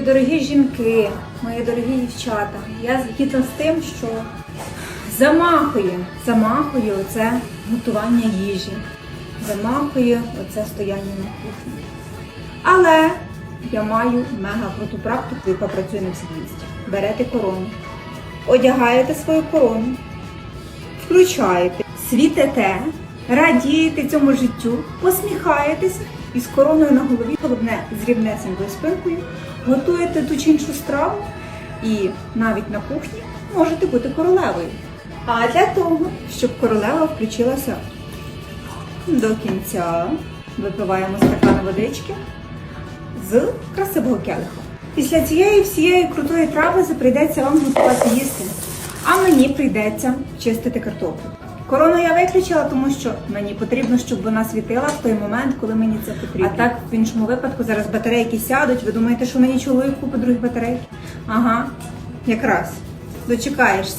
мої дорогі жінки, мої дорогі дівчата, я згідна з тим, що замахує, замахує оце готування їжі, замахує оце стояння на кухні. Але я маю мега круту практику, яка працює на всі 200. Берете корону, одягаєте свою корону, включаєте, світите, радієте цьому життю, посміхаєтеся і з короною на голові, головне з рівнесенькою спинкою, готуєте ту чи іншу страву і навіть на кухні можете бути королевою. А для того, щоб королева включилася до кінця, випиваємо стакан водички з красивого келиха. Після цієї всієї крутої трапези прийдеться вам готувати їсти, а мені прийдеться чистити картоплю. Корону я виключила, тому що мені потрібно, щоб вона світила в той момент, коли мені це потрібно. А так, в іншому випадку, зараз батарейки сядуть. Ви думаєте, що мені чоловік купить другі батарейки? Ага, якраз. Дочекаєшся.